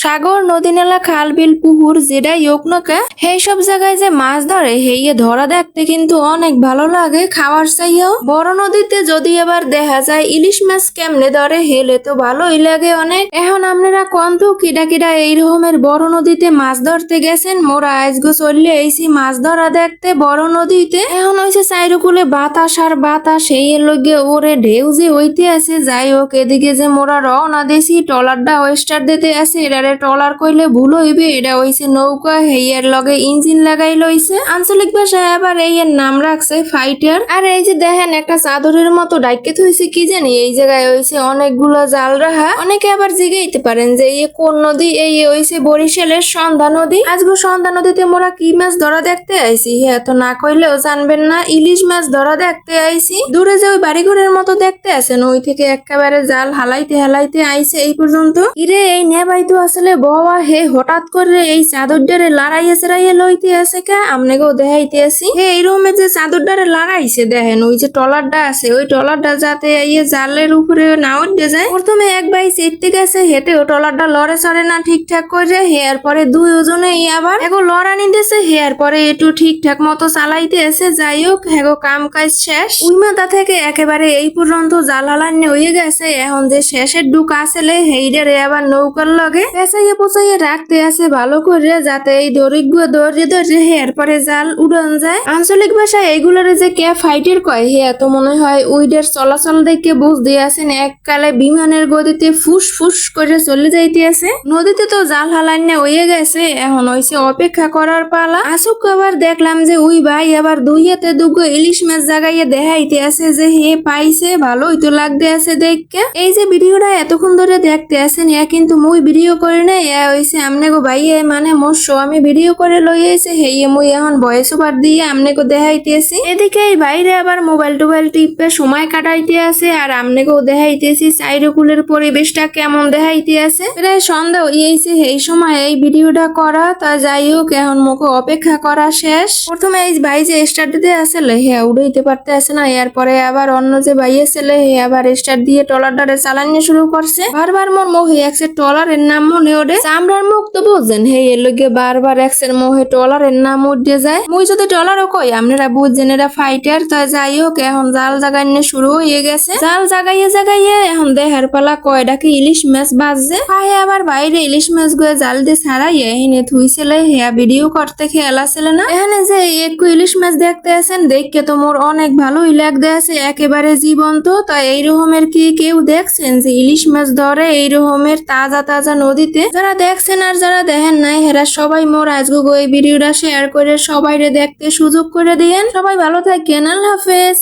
সাগর, নদী নালা, খাল, বিল, পুকুর যেটাই হোক না সেই সব জায়গায় যে মাছ ধরে, হেইয়ে ধরা দেখতে কিন্তু অনেক ভালো লাগে খাওয়ার চাইও বড় নদীতে যদি আবার দেখা যায় ইলিশ মাছ কেমনে ধরে, হেলে তো ভালোই লাগে অনেক। এখন আপনারা কোন তো কিডা কিডা এই রকমের বড় নদীতে মাছ ধরতে গেছেন? মোরা আজগো চললে এইসি মাছ ধরা দেখতে বড় নদীতে। এখন হয়েছে চাইরকুলে বাতাস আর বাতাস এই লগে ওরে ঢেউ যে হইতে আছে। যাই হোক, এদিকে যে মোরা রওনা দেছি, ট্রলারটা ওয়েস্টার দিতে আছে এটারে ট্রলার কইলে ভুল হইবে, এটা হইছে নৌকা, হেইয়ের লগে ইঞ্জিন লাগাই লইছে। আঞ্চলিক ভাষায় আবার এই এর নাম রাখছে ফাইটার। আর এই যে দেখেন, একটা চাদরের মতো ডাইকে থইছে কি জানি, এই জায়গায় হইছে অনেকগুলো জাল রাহা অনেকে আবার জিগাইতে পারেন যে এই কোন নদী, এই হইছে বরিশালের সন্ধ্যা নদী। আজকে সন্ধ্যা নদীতে মোরা কি মাছ ধরা দেখতে আইছি? হ্যাঁ তো না কইলেও জানবেন না, ইলিশ মাছ ধরা দেখতে আইছি। দূরে যে ওই বাড়িঘরের মতো দেখতে আছেন, ওই থেকে একেবারে জাল হালাইতে হালাইতে আইছে এই পর্যন্ত। ইরে, এই নেবাই তো আসলে বওয়া হে হঠাৎ করে এই চাদরটারে লড়াইয়ে চেরাইয়ে লইতে আছে কে? আমনেকেও দেখাইতে আসি। হে, এই রকমের যে চাদরটারে লড়াইছে, দেখেন, ওই যে টলারটা আছে, ওই টলারটা যাতে ইয়ে জালের উপরে না উঠে যায়। প্রথমে এক ভাই চেটতে গেছে, হেঁটে ও টলারটা লড়ে চড়ে না ঠিকঠাক করে, হেয়ার পরে দুই ওজনে আবার এগো লড়া নিতেছে, হেয়ার পরে একটু ঠিকঠাক মতো চালাইতে এসে যাই হোক হেগো কাম কাজ শেষ। উই মাথা থেকে একেবারে এই পর্যন্ত জাল হালান্নে হয়ে গেছে, এখন যে শেষের ডুক আসলে হেইডারে আবার নৌকার লগে। পেঁচাইয়ে পোচাইয়ে রাখতে আছে ভালো করে যাতে এই দরিদ্র দৌড়ে দৌড়ে হেয়ার পরে জাল উড়ান যায়। আঞ্চলিক ভাষায় এইগুলোরে যে কে ফাইটের কয়, হে এত মনে হয় উইডের চলাচল দেখে বুঝ দিয়ে আছেন, এককালে বিমানের গতিতে ফুস ফুস করে চলে যাইতে আছে। নদীতে তো জাল হালান্নে হয়ে গেছে, এখন হইছে অপেক্ষা করার পালা। আসুক আবার দেখলাম যে উই ভাই আবার দুই হাতে দুগো ইলিশ মাছ জাগাইয়ে দেখাইতে আছে যে হে পাইছে, ভালোই তো লাগতে আছে দেখকে। এই যে ভিডিওটা এতক্ষণ ধরে দেখতে আছেন ইয়া কিন্তু মুই ভিডিও করে ইয়া হইছে আমনে গো ভাইয়ে মানে মোর আমি ভিডিও করে লই আইছে হেইয়ে মুই এখন ভয়েস ওভার দিয়ে আমনে গো দেখাইতেছি এদিকে এই বাইরে আবার মোবাইল টোবাইল টিপে সময় কাটাইতে আছে, আর আমনে গো দেখাইতেছি চাইরকুলের পরিবেশটা কেমন দেখাইতে আছে। প্রায় সন্ধ্যা হইয়াছে এই সময় এই ভিডিওটা করা, তা যাই হোক, এখন মুখে অপেক্ষা করা শেষ। প্রথমে এই ভাই যে স্টার্ট দিতে আসলে হে উড়াইতে পারতে আসে না, এরপরে আবার অন্য যে ভাই আসলে হে আবার স্টার্ট দিয়ে টলারটারে চালানো শুরু করছে। বারবার মোর মোহে একসে টলারের নাম মনে ওঠে চামড়ার মুখ তো বুঝছেন হে এর লগে বারবার একসের মোহে টলারের নাম উঠে যায়। মুই যদি টলারও কই আপনারা বুঝছেন এরা ফাইটার তা যাই হোক এখন জাল জাগাইনে শুরু হয়ে গেছে। জাল জাগাইয়ে জাগাইয়ে এখন দেহের পালা কয়টাকে ইলিশ মাছ বাজছে। পায়ে আবার বাইরে ইলিশ মাছ গুয়ে জাল দিয়ে ছাড়াইয়ে এনে থুইছিলে হেয়া ভিডিও করতে খেয়াল আসছিল না? এখানে যে একটু ইলিশ মাছ দেখতে আছেন দেখকে তো মোর অনেক ভালোই লাগতে আছে একেবারে জীবন্ত। তাই এই রকমের কি কেউ দেখছেন যে ইলিশ মাছ ধরে এই রকমের তাজা তাজা নদীতে যারা দেখছেন আর যারা দেখেন নাই, হেরা সবাই মোর আজগো এই ভিডিওটা শেয়ার করে সবাইরে দেখতে সুযোগ করে দিয়েন। সবাই ভালো থাকেন, আল্লাহ হাফেজ।